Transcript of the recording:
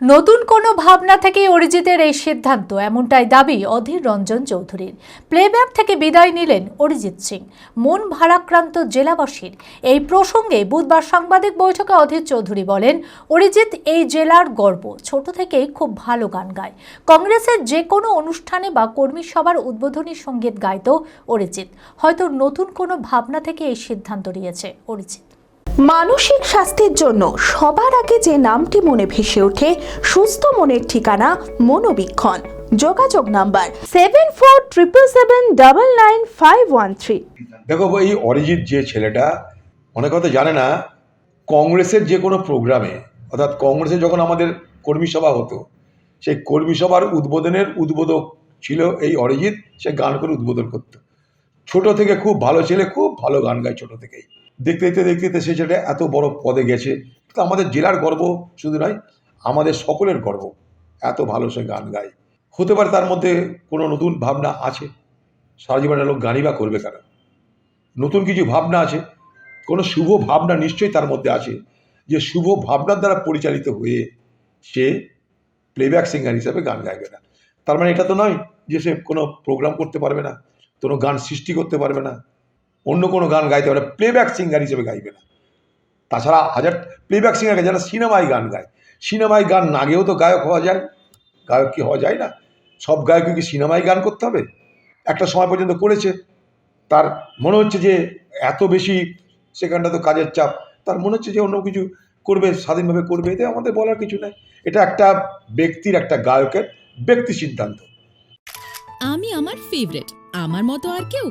নতুন কোনো ভাবনা থেকে অরিজিতের এই সিদ্ধান্ত, এমনটাই দাবি অধীর রঞ্জন চৌধুরীর। প্লেব্যাক থেকে বিদায় নিলেন অরিজিৎ সিং। মন ভারাক্রান্ত জেলাবাসীর। এই প্রসঙ্গে বুধবার সাংবাদিক বৈঠকে অধীর চৌধুরী বলেন, অরিজিৎ এই জেলার গর্ব। ছোট থেকেই খুব ভালো গান গায়। কংগ্রেসের যে কোনো অনুষ্ঠানে বা কর্মী সভার উদ্বোধনী সংগীত গাইত অরিজিৎ। হয়তো নতুন কোনো ভাবনা থেকে এই সিদ্ধান্ত নিয়েছে অরিজিৎ। মানসিক স্বাস্থ্যের জন্য সবার আগে যে নামটি মনে ভেসে ওঠে, সুস্থ মনের ঠিকানা মনোবীক্ষণ। যোগাযোগ number seven four triple seven double nine five one three দেখো এই অরিজিৎ যে ছেলেটা, অনেক কথা জানে না, কংগ্রেসের যে কোনো প্রোগ্রামে, অর্থাৎ কংগ্রেসে যখন আমাদের কর্মী সভা হতো, সেই কর্মী সভার উদ্বোধনের উদ্বোধক ছিল এই অরিজিৎ, সে গান করে উদ্বোধন করতো। ছোট থেকে খুব ভালো ছেলে, খুব ভালো গান গায় ছোট থেকেই। দেখতে দেখতে দেখতে দেখতে সে ছেলেটা এত বড় পদে গেছে। তো আমাদের জেলার গর্ব শুধু নয়, আমাদের সকলের গর্ব। এত ভালো সে গান গায়। হতে পারে তার মধ্যে কোনো নতুন ভাবনা আছে। সারা জীবনের লোক গানই বা করবে কেন? নতুন কিছু ভাবনা আছে। কোনো শুভ ভাবনা নিশ্চয়ই তার মধ্যে আছে। যে শুভ ভাবনার দ্বারা পরিচালিত হয়ে সে প্লেব্যাক সিঙ্গার হিসাবে গান গাইবে না। তার মানে এটা তো নয় যে সে কোনো প্রোগ্রাম করতে পারবে না, কোনো গান সৃষ্টি করতে পারবে না। অন্য কোনো গান গাইতে পারে প্লেব্যাক সিঙ্গার হিসেবে গাইবে না। তাছাড়া হাজার প্লেব্যাক সিঙ্গার যারা সিনেমায় গান গায়। সিনেমায় গান না গেয়েও তো গায়ক হওয়া যায়। গায়ক কি হওয়া যায় না? সব গায়কই কি সিনেমায় গান করতে হবে? একটা সময় পর্যন্ত করেছে। তার মনে হচ্ছে যে এত বেশি সেখানটা তো কাজের চাপ। তার মনে হচ্ছে যে অন্য কিছু করবে, স্বাধীনভাবে করবে, এতে আমাদের বলার কিছু নাই। এটা একটা ব্যক্তির, একটা গায়কের ব্যক্তি সিদ্ধান্ত। আমি আমার ফেভারিট আমার মতো আর কেউ?